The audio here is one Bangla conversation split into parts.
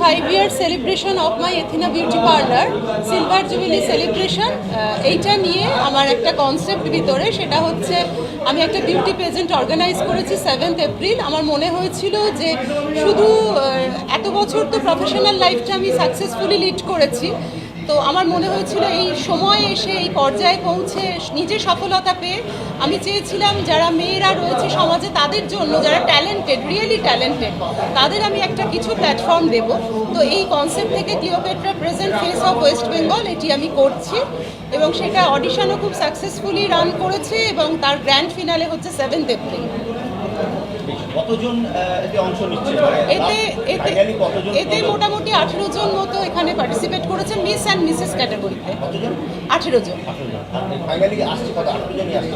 Five year celebration of my Athena beauty parlour silver jubilee celebration এইটা নিয়ে আমার একটা কনসেপ্ট ভিতরে, সেটা হচ্ছে আমি একটা বিউটি প্রেজেন্ট অর্গানাইজ করেছি সেভেন্থ এপ্রিল আমার মনে হয়েছিল যে শুধু এত বছর তো প্রফেশনাল লাইফটা আমি সাকসেসফুলি লিড করেছি। তো আমার মনে হয়েছিল এই সময় এসে, এই পর্যায়ে পৌঁছে নিজে সফলতা পেয়ে আমি চেয়েছিলাম যারা মেয়েরা রয়েছে সমাজে তাদের জন্য, যারা ট্যালেন্টেড রিয়েলি ট্যালেন্টেড তাদের আমি একটা কিছু প্ল্যাটফর্ম দেব। তো এই কনসেপ্ট থেকে Cleopatra present face of West Bengal এটি আমি করছি এবং সেটা অডিশনও খুব সাকসেসফুলি রান করেছে এবং তার গ্র্যান্ড ফিনালে হচ্ছে সেভেন্থ এপ্রিল কতজন এতে অংশ নিচ্ছে? মানে এতে এতে এতে মোটামুটি আঠেরো জন মতো এখানে পার্টিসিপেট করেছে মিস অ্যান্ড মিসেস ক্যাটাগরিতে আঠেরো জন। আঠারো জনই আসছে।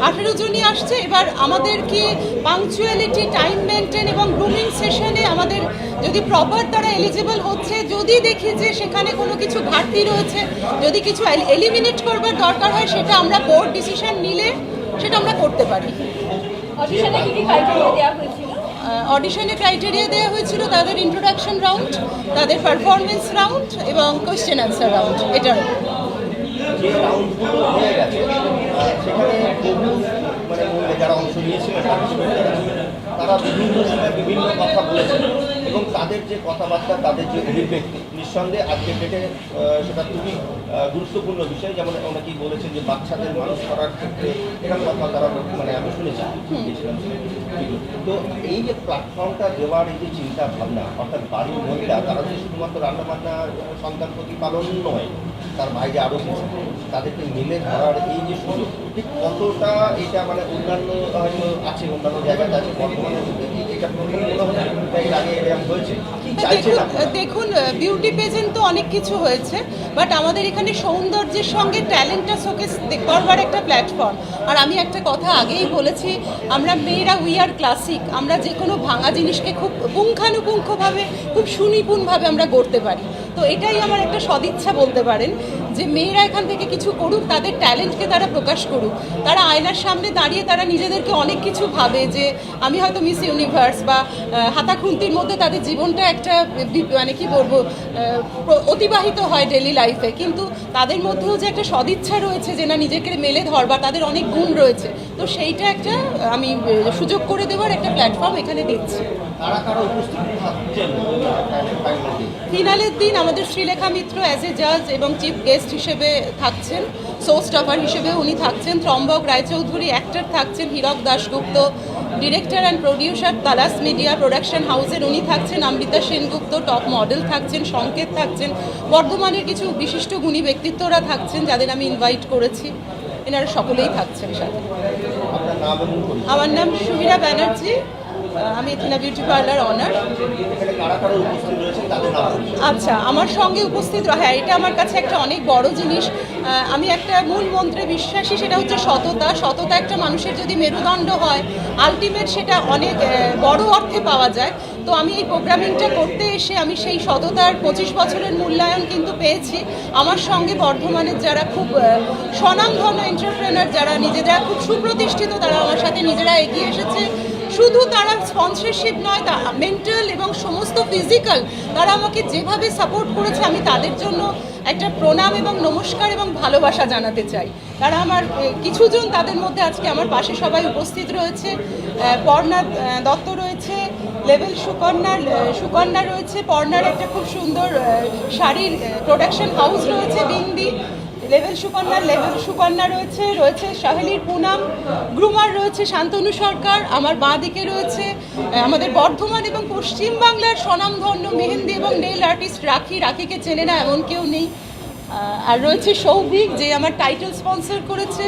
আঠেরো জনই আসছে। এবার আমাদেরকে পাংচুয়ালিটি টাইম মেনটেন এবং গ্রুমিং সেশনে আমাদের যদি প্রপার তারা এলিজিবল হচ্ছে যদি দেখি যে সেখানে কোনো কিছু ঘাটতি রয়েছে যদি কিছু এলিমিনেট করবার দরকার হয় সেটা আমরা বোর্ড ডিসিশন নিলে সেটা আমরা করতে পারি। অডিশনে কি কি ক্রাইটেরিয়া দেওয়া হয়েছিল? অডিশনে ক্রাইটেরিয়া দেওয়া হয়েছিল তাদের ইন্ট্রোডাকশন রাউন্ড তাদের পারফরমেন্স রাউন্ড এবং কোয়েশ্চেন অ্যান্সার রাউন্ড এটার। মানে ছিলেন, তারা বিভিন্ন সময় বিভিন্ন কথা বলেছেন এবং তাদের যে কথাবার্তা তাদের যে অভিব্যক্তি নিঃসন্দেহে আজকের ডেটে সেটা খুবই গুরুত্বপূর্ণ বিষয়। যেমন অনেকেই বলেছেন যে বাচ্চাদের মানুষ করার ক্ষেত্রে এরকম কথা তারা মানে আমি শুনেছি তো এই যে প্ল্যাটফর্মটা দেওয়ার এই যে চিন্তা ভাবনা অর্থাৎ বাড়ির মহিলা তারা যে শুধুমাত্র রান্নাবান্না সন্তান প্রতিপালন নয় তার বাইরে আরও কিছু তাদেরকে মিলে ধরার এই যে সুযোগ ঠিক কতটা এটা মানে অন্যান্য হয়তো আছে অন্যান্য জায়গাতে আছে বর্তমানে এটা মনে হচ্ছে এর আগে দেখুন বিউটি পেজেন্ট তো অনেক কিছু হয়েছে বাট আমাদের এখানে সৌন্দর্যের সঙ্গে ট্যালেন্টটা শোকেস করবার একটা প্ল্যাটফর্ম আর আমি একটা কথা আগেই বলেছি আমরা মেয়েরা উই আর ক্লাসিক আমরা যে কোনো ভাঙা জিনিসকে খুব পুঙ্খানুপুঙ্খভাবে খুব সুনিপুণভাবে আমরা গড়তে পারি। তো এটাই আমার একটা সদিচ্ছা বলতে পারেন। যে মেয়েরা এখান থেকে কিছু করুক তাদের ট্যালেন্টকে তারা প্রকাশ করুক। তারা আয়নার সামনে দাঁড়িয়ে তারা নিজেদেরকে অনেক কিছু ভাবে যে আমি হয়তো মিস ইউনিভার্স বা আহ, হাতাখুন্তির মধ্যে তাদের জীবনটা একটা মানে কি বলব অতিবাহিত হয় ডেলি লাইফে কিন্তু তাদের মধ্যেও যে একটা সদিচ্ছা রয়েছে যে না নিজেকে মেলে ধরবার তাদের অনেক গুণ রয়েছে। তো সেইটা একটা আমি সুযোগ করে দেওয়ার একটা প্ল্যাটফর্ম এখানে দিচ্ছি। ফিনালের দিন আমাদের শ্রীলেখা মিত্র অ্যাজ এ জাজ এবং চিফ গেস্ট হিসেবে থাকছেন শো স্টপার হিসেবে উনি থাকছেন ত্রম্বক রায়চৌধুরী অ্যাক্টর থাকছেন Hirak Dasgupta director and producer Talash media production হাউসের উনি থাকছেন অমৃতা সেনগুপ্ত টপ মডেল থাকছেন সংকেত থাকছেন বর্ধমানের কিছু বিশিষ্ট গুণী ব্যক্তিত্বরা থাকছেন যাদের আমি ইনভাইট করেছি। এনারা সকলেই থাকছেন সাথে। আমার নাম সুমিরা ব্যানার্জি। আমি এথিনা বিউটি পার্লার অনার। আচ্ছা আমার সঙ্গে উপস্থিত হ্যাঁ এটা আমার কাছে একটা অনেক বড় জিনিস। আমি একটা মূল মন্ত্রে বিশ্বাসী, সেটা হচ্ছে সততা। সততা একটা মানুষের যদি মেরুদণ্ড হয় আলটিমেট সেটা অনেক বড় অর্থে পাওয়া যায়। তো আমি এই প্রোগ্রামিংটা করতে এসে আমি সেই সততার পঁচিশ বছরের মূল্যায়ন কিন্তু পেয়েছি। আমার সঙ্গে বর্ধমানের যারা খুব স্বনামধন্য এন্টারপ্রেনার যারা নিজেরা খুব সুপ্রতিষ্ঠিত, তারা আমার সাথে নিজেরা এগিয়ে এসেছে। শুধু তারা স্পন্সরশিপ নয়, তা মেন্টাল এবং সমস্ত ফিজিক্যাল তারা আমাকে যেভাবে সাপোর্ট করেছে, আমি তাদের জন্য একটা প্রণাম এবং নমস্কার এবং ভালোবাসা জানাতে চাই। তারা আমার কিছুজন তাদের মধ্যে আজকে আমার পাশে সবাই উপস্থিত রয়েছে। পর্ণা দত্ত রয়েছে, লেভেল সুকন্যার সুকন্যা রয়েছে। পর্ণার একটা খুব সুন্দর শাড়ির প্রোডাকশন হাউস রয়েছে, বিন্দি। লেভেল সুকন্যার লেভেল সুকন্যা রয়েছে রয়েছে সাহেলির পুনাম, গ্রুমার রয়েছে শান্তনু সরকার, আমার বাঁ দিকে রয়েছে আমাদের বর্ধমান এবং পশ্চিম বাংলার স্বনামধন্য মেহেন্দি এবং নেল আর্টিস্ট রাখি, রাখিকে চেনে না এমন কেউ নেই। আর রয়েছে সৌভিক, যে আমার টাইটেল স্পন্সর করেছে,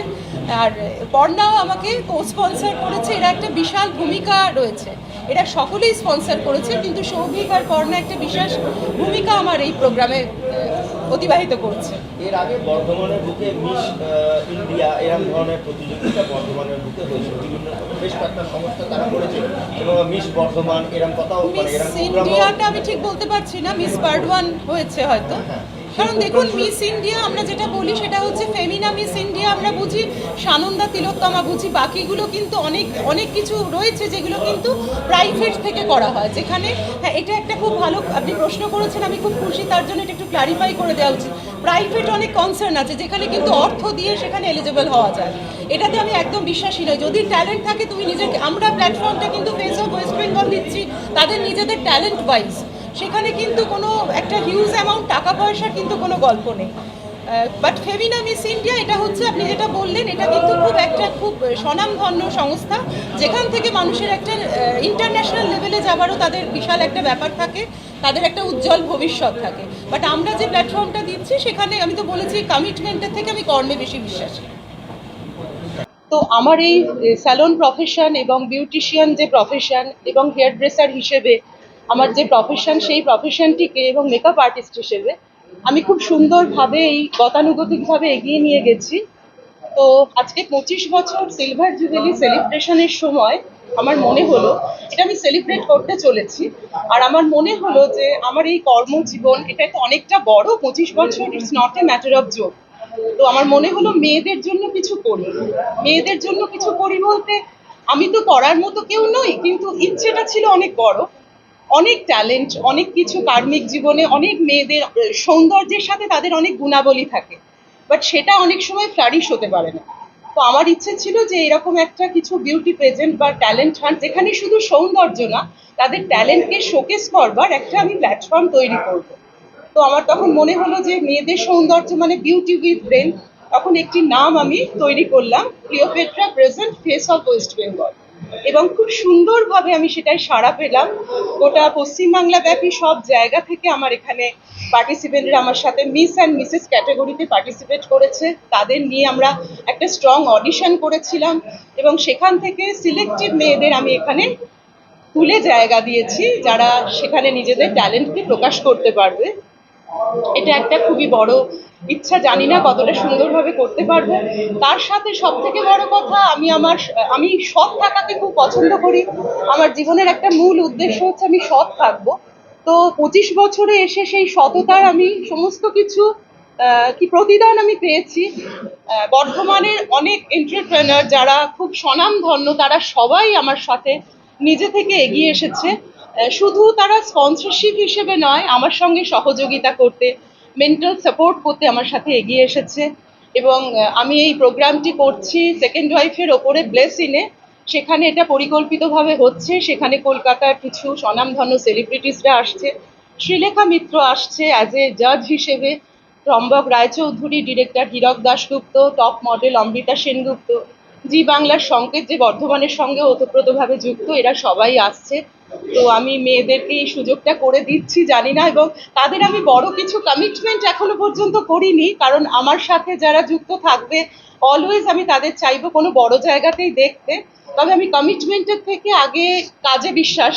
আর পর্ণাও আমাকে কো স্পন্সর করেছে, এরা একটা বিশাল ভূমিকা রয়েছে। এরা সকলেই স্পন্সর করেছে, কিন্তু সৌভিক আর পর্ণা একটা বিশেষ ভূমিকা আমার এই প্রোগ্রামে অতিবাহিত করছে। এর আগে বর্ধমানের বুকে মিস ইন্ডিয়া এরকম ধরনের প্রতিযোগিতা বর্ধমানের বুকে হয়েছিল বিভিন্ন বেশ কয়েকটা সংস্থা তারা করেছে। এবং মিস বর্ধমান এরকম কথাও মানে মিস ইন্ডিয়াটা আমি ঠিক বলতে পারছি না মিস পার্ট ওয়ান হয়েছে হয়তো। কারণ দেখুন মিস ইন্ডিয়া আমরা যেটা বলি সেটা হচ্ছে ফেমিনা মিস ইন্ডিয়া আমরা বুঝি সানন্দা তিলোত্তমা বুঝি বাকিগুলো কিন্তু অনেক অনেক কিছু রয়েছে যেগুলো কিন্তু প্রাইভেট থেকে করা হয়। যেখানে হ্যাঁ এটা একটা খুব ভালো আপনি প্রশ্ন করেছেন আমি খুব খুশি তার জন্য এটা একটু ক্লারিফাই করে দেওয়া উচিত। প্রাইভেট অনেক কনসার্ন আছে যেখানে কিন্তু অর্থ দিয়ে সেখানে এলিজেবল হওয়া যায়। এটাতে আমি একদম বিশ্বাসী নই। যদি ট্যালেন্ট থাকে তুমি নিজেকে আমরা প্ল্যাটফর্মটা কিন্তু ফেস অফ ওয়েস্ট বেঙ্গল দিচ্ছি তাদের নিজেদের ট্যালেন্ট ওয়াইজ সেখানে কিন্তু কোনো একটা হিউজ অ্যামাউন্ট টাকা পয়সার কিন্তু কোনো গল্প নেই। বাট ফেমিনা মিস ইন্ডিয়া এটা হচ্ছে আপনি যেটা বললেন, এটা কিন্তু খুব একটা খুব স্বনামধন্য সংস্থা, যেখান থেকে মানুষের একটা ইন্টারন্যাশনাল লেভেলে যাবারও তাদের বিশাল একটা ব্যাপার থাকে, তাদের একটা উজ্জ্বল ভবিষ্যৎ থাকে। বাট আমরা যে প্ল্যাটফর্মটা দিচ্ছি, সেখানে আমি তো বলেছি কমিটমেন্টের থেকে আমি কর্মে বেশি বিশ্বাসী। তো আমার এই স্যালন প্রফেশন এবং বিউটিশিয়ান যে প্রফেশন এবং হেয়ার ড্রেসার হিসেবে আমার যে প্রফেশন সেই প্রফেশনটিকে এবং মেকআপ আর্টিস্ট হিসেবে আমি খুব সুন্দরভাবে এই গতানুগতিকভাবে এগিয়ে নিয়ে গেছি। তো আজকে পঁচিশ বছর সিলভার জুবেলি সেলিব্রেশনের সময় আমার মনে হলো, এটা আমি সেলিব্রেট করতে চলেছি। আর আমার মনে হলো যে আমার এই কর্মজীবন এটা তো অনেকটা বড়, পঁচিশ বছর it's not a matter of joke তো আমার মনে হলো মেয়েদের জন্য কিছু করি। মেয়েদের জন্য কিছু করি বলতে, আমি তো করার মতো কেউ নই, কিন্তু ইচ্ছেটা ছিল অনেক বড়। অনেক ট্যালেন্ট অনেক কিছু কার্মিক জীবনে অনেক মেয়েদের সৌন্দর্যের সাথে তাদের অনেক গুণাবলী থাকে। বাট সেটা অনেক সময় ফ্লারিশ হতে পারে না। তো আমার ইচ্ছে ছিল যে এরকম একটা কিছু বিউটি প্রেজেন্ট বা ট্যালেন্ট হান্ট যেখানে শুধু সৌন্দর্য না, তাদের ট্যালেন্টকে শোকেস করবার একটা আমি প্ল্যাটফর্ম তৈরি করব। তো আমার তখন মনে হলো যে মেয়েদের সৌন্দর্য মানে বিউটি উইথ ব্রেন তখন একটি নাম আমি তৈরি করলাম Cleopatra present face of West Bengal এবং খুব সুন্দরভাবে আমি সেটাই সাড়া পেলাম। গোটা পশ্চিমবাংলা ব্যাপী সব জায়গা থেকে আমার এখানে পার্টিসিপেন্টরা আমার সাথে মিস অ্যান্ড মিসেস ক্যাটাগরিতে পার্টিসিপেট করেছে। তাদের নিয়ে আমরা একটা স্ট্রং অডিশন করেছিলাম এবং সেখান থেকে সিলেক্টিভ মেয়েদের আমি এখানে তুলে জায়গা দিয়েছি, যারা সেখানে নিজেদের ট্যালেন্টকে প্রকাশ করতে পারবে। এটা একটা খুবই বড় ইচ্ছা, জানি না কতটা সুন্দরভাবে করতে পারব। তার সাথে সব থেকে বড় কথা, আমি আমার আমি সৎ থাকাকে খুব পছন্দ করি। আমার জীবনের একটা মূল উদ্দেশ্য হচ্ছে আমি সৎ থাকব। তো পঁচিশ বছরে এসে সেই সততার আমি সমস্ত কিছু কি প্রতিদান আমি পেয়েছি। বর্ধমানের অনেক এন্টারপ্রেনার যারা খুব স্বনামধন্য, তারা সবাই আমার সাথে নিজে থেকে এগিয়ে এসেছে। শুধু তারা স্পন্সরশিপ হিসেবে নয়, আমার সঙ্গে সহযোগিতা করতে মেন্টাল সাপোর্ট করতে আমার সাথে এগিয়ে এসেছে। এবং আমি এই প্রোগ্রামটি করছি সেকেন্ড ওয়াইফের ওপরে ব্লেসিনে সেখানে এটা পরিকল্পিতভাবে হচ্ছে। সেখানে কলকাতার কিছু স্বনামধন্য সেলিব্রিটিসরা আসছে। শ্রীলেখা মিত্র আসছে অ্যাজ এ জাজ হিসেবে। Trambak Raychaudhuri director Hirak Dasgupta top model Amrita Sengupta. Zee বাংলার সংকেত যে বর্ধমানের সঙ্গে ওতপ্রোতভাবে যুক্ত, এরা সবাই আসছে। তো আমি মেয়েদেরকে এই সুযোগটা করে দিচ্ছি, জানি না, এবং তাদের আমি বড় কিছু কমিটমেন্ট এখনও পর্যন্ত করিনি, কারণ আমার সাথে যারা যুক্ত থাকবে অলওয়েজ আমি তাদের চাইব কোনো বড় জায়গাতেই দেখতে। তবে আমি কমিটমেন্টের থেকে আগে কাজে বিশ্বাস,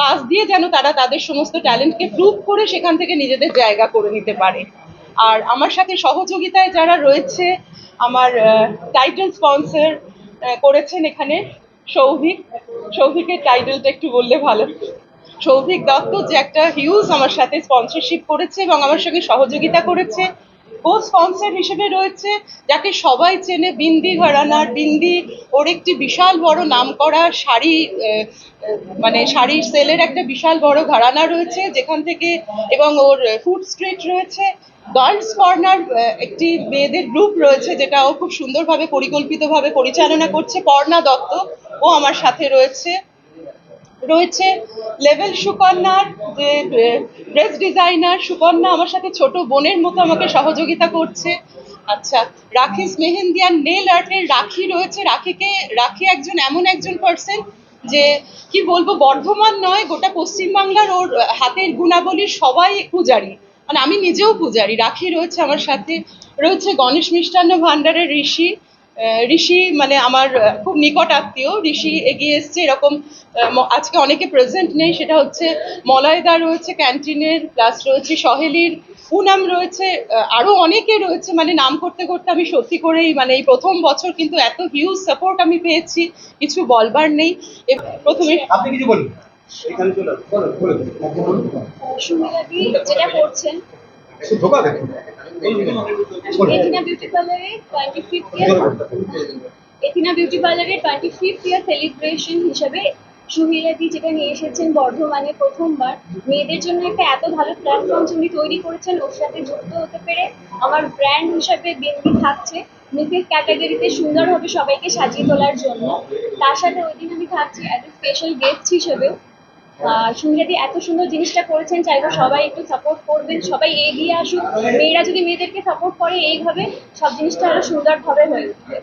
কাজ দিয়ে যেন তারা তাদের সমস্ত ট্যালেন্টকে প্রুভ করে সেখান থেকে নিজেদের জায়গা করে নিতে পারে। আর আমার সাথে সহযোগিতায় যারা রয়েছে, আমার টাইটেল স্পন্সর করেছেন এখানে সৌভিক, সৌভিকের টাইটেলটা একটু বললে ভালো। সৌভিক দত্ত যে একটা হিউজ আমার সাথে স্পন্সরশিপ করেছে এবং আমার সঙ্গে সহযোগিতা করেছে। কো স্পন্সর হিসেবে রয়েছে যাকে সবাই চেনে বিন্দি ঘরানার বিন্দি ওর একটি বিশাল বড় নামকরা শাড়ি আহ, আহ, মানে শাড়ির সেলের একটা বিশাল বড় ঘরানা রয়েছে যেখান থেকে এবং ওর ফুড স্ট্রিট রয়েছে। গার্লস কর্নার একটি মেয়েদের গ্রুপ রয়েছে যেটা ও খুব সুন্দরভাবে পরিকল্পিতভাবে পরিচালনা করছে পর্ণা দত্ত ও আমার সাথে রয়েছে। রয়েছে লেভেল সুকন্যার, যে ড্রেস ডিজাইনার সুকন্যা আমার সাথে ছোট বোনের মতো আমাকে সহযোগিতা করছে। আচ্ছা রাখিস মেহেন্দিয়ান নেল আর্টের রাখি রয়েছে। রাখিকে, রাখি একজন, এমন একজন পার্সন যে, কি বলব, বর্ধমান নয়, গোটা পশ্চিমবাংলার ওর হাতের গুণাবলী সবাই পূজারি। মানে আমি নিজেও পূজারি। রাখি রয়েছে আমার সাথে। রয়েছে গণেশ মিষ্টান্ন ভাণ্ডারের ঋষি। ঋষি মানে আমার খুব নিকট আত্মীয়। ঋষি এগিয়ে এসছে এরকম আজকে অনেকে প্রেজেন্ট নেই। সেটা হচ্ছে মলয়দা রয়েছে ক্যান্টিনের প্লাস রয়েছে সহেলির পুনাম রয়েছে আহ, আরও অনেকে রয়েছে। মানে নাম করতে করতে আমি সত্যি করেই মানে এই প্রথম বছর কিন্তু এত হিউজ সাপোর্ট আমি পেয়েছি কিছু বলবার নেই। প্রথমে আপনি কিছু বলুন। যেটা করছেন ধোকা দেখুন। এথিনা বিউটি পার্লারে টোয়েন্টি ফিফথ ইয়ার সেলিব্রেশন হিসেবে সুহিরাদি যেটা নিয়ে এসেছেন বর্ধমানে প্রথমবার মেয়েদের জন্য একটা এত ভালো প্ল্যাটফর্ম উনি তৈরি করেছেন ওর সাথে যুক্ত হতে পেরে আমার ব্র্যান্ড হিসাবে বিন্দি থাকছে। মিসেস ক্যাটাগরিতে সুন্দরভাবে সবাইকে সাজিয়ে তোলার জন্য। তার সাথে ওই দিন আমি থাকছি অ্যাজ এ স্পেশাল গেস্ট হিসেবেও। সুন্দরী এত সুন্দর জিনিসটা করেছেন, চাইব সবাই একটু সাপোর্ট করবেন, সবাই এগিয়ে আসুক। মেয়েরা যদি মেয়েদেরকে সাপোর্ট করে, এইভাবে সব জিনিসটা আরও সুন্দরভাবে হয়ে উঠবে।